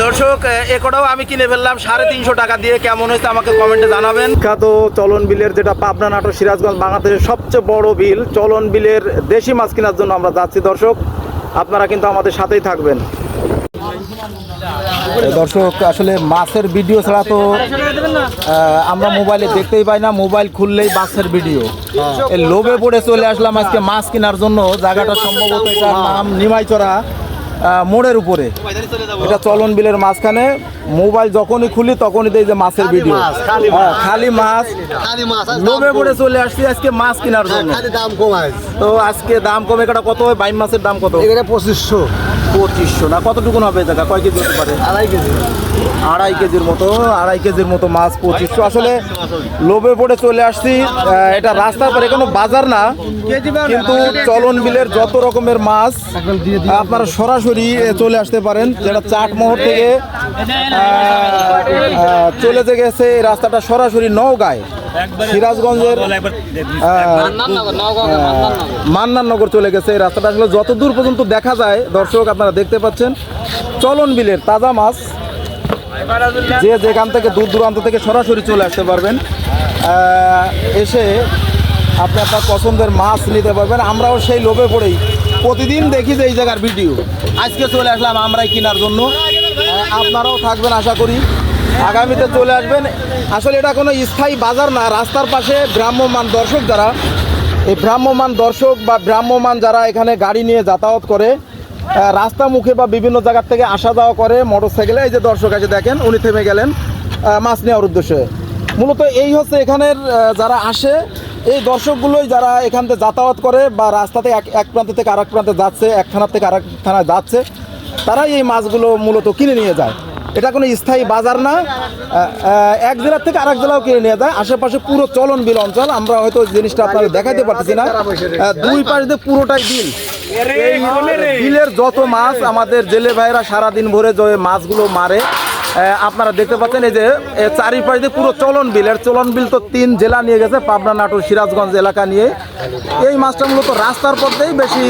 দর্শক এ কটাও আমি কিনে ফেললাম। সাড়ে তিনশো টাকা দিয়ে কেমন হয়েছে আমাকে কমেন্টে জানাবেন। বিখ্যাত চলন বিলের যেটা পাবনা নাটোর সিরাজগঞ্জ বাংলাদেশের সবচেয়ে বড় বিল চলন বিলের দেশি মাছ কেনার জন্য আমরা যাচ্ছি। দর্শক আপনারা কিন্তু আমাদের সাথেই থাকবেন। দর্শক আসলে মাছের ভিডিও ছাড়া তো আমরা মোবাইলে দেখতেই পাই না। মোবাইল খুললেই মাছের ভিডিও। এই লোভে পড়ে চলে আসলাম আজকে মাছ কেনার জন্য। জায়গাটা সম্ভবত নাম নিমাইচড়া। মোড়ের উপরে। এটা চলন বিলের মাঝখানে। মোবাইল যখনই খুলি তখনই দেয় যে মাছের ভিডিও মাছ, খালি হ্যাঁ, মাছ। নবে লোভে পড়ে চলে আসছি আজকে মাছ কেনার জন্য। খালি দাম কমায় তো আজকে দাম কমে কাটা কত হয়? বাইম মাছের দাম কত? পঁচিশশো। পঁচিশশো না? কতটুকু হবে জায়গা কয় কেজি হতে পারে? আড়াই কেজি। আড়াই কেজির মতো আড়াই কেজির মতো মাছ পঁচিশশো। আসলে লোভে পড়ে চলে আসছি এটা রাস্তার পরে কোনো বাজার না কিন্তু চলন বিলের যত রকমের মাছ আপনারা সরাসরি চলে আসতে পারেন যেটা চাটমোহর থেকে চলে গেছে এই রাস্তাটা সরাসরি নওগাঁয়। সিরাজগঞ্জের মান্নাননগর চলে গেছে। এই রাস্তাটা আসলে যত দূর পর্যন্ত দেখা যায় দর্শক আপনারা দেখতে পাচ্ছেন চলন বিলের তাজা মাছ। যে যেখান থেকে দূর দূরান্ত থেকে সরাসরি চলে আসতে পারবেন এসে আপনি আপনার পছন্দের মাছ নিতে পারবেন। আমরাও সেই লোভে পড়েই প্রতিদিন দেখি যে এই জায়গার ভিডিও। আজকে চলে আসলাম আমরাই কেনার জন্য। আপনারাও থাকবেন আশা করি। আগামীতে চলে আসবেন। আসলে এটা কোনো স্থায়ী বাজার না, রাস্তার পাশে ভ্রাম্যমান দর্শক যারা, এই ভ্রাম্যমান দর্শক বা ভ্রাম্যমান যারা এখানে গাড়ি নিয়ে যাতায়াত করে রাস্তা মুখে বা বিভিন্ন জায়গার থেকে আসা যাওয়া করে মোটর সাইকেলে এই যে দর্শক আছে দেখেন, উনি থেমে গেলেন মাছ নেওয়ার উদ্দেশ্যে। মূলত এই হচ্ছে এখানের যারা আসে, এই দর্শকগুলোই যারা এখান থেকে যাতায়াত করে বা রাস্তাতে এক এক প্রান্ত থেকে আরেক প্রান্তে যাচ্ছে এক থানার থেকে আরেক থানায় যাচ্ছে, তারাই এই মাছগুলো মূলত কিনে নিয়ে যায়। এটা কোনো স্থায়ী বাজার না। এক জেলার থেকে আরেক জেলাও কিনে নিয়ে যায়। আশেপাশে পুরো চলন বিল অঞ্চল। আমরা হয়তো জিনিসটা আপনাদের দেখাতে পারতেছি না। দুই পাশ দিয়ে পুরোটাই বিল। বিলের যত মাছ আমাদের জেলে ভাইরা সারাদিন ভরে যে মাছগুলো মারে আপনারা দেখতে পাচ্ছেন এই যে চারিপাশ দিয়ে পুরো চলন বিল এর চলন বিল তো তিন জেলা নিয়ে গেছে, পাবনা, নাটোর, সিরাজগঞ্জ এলাকা নিয়ে। এই মাছটা মূলত রাস্তার পথেই বেশি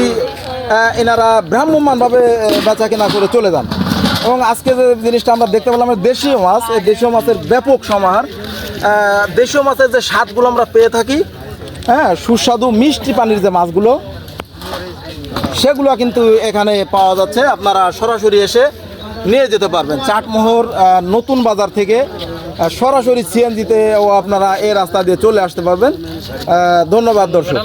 এনারা ভ্রাম্যমানভাবে বেচা কেনা করে চলে যান। এবং আজকে যে জিনিসটা আমরা দেখতে পেলাম দেশীয় মাছ, এই দেশীয় মাছের ব্যাপক সমাহার। দেশীয় মাছের যে স্বাদগুলো আমরা পেয়ে থাকি হ্যাঁ সুস্বাদু মিষ্টি পানির যে মাছগুলো, সেগুলো কিন্তু এখানে পাওয়া যাচ্ছে। আপনারা সরাসরি এসে নিয়ে যেতে পারবেন। চাটমোহর নতুন বাজার থেকে সরাসরি সিএনজিতে ও আপনারা এই রাস্তা দিয়ে চলে আসতে পারবেন। ধন্যবাদ, দর্শক।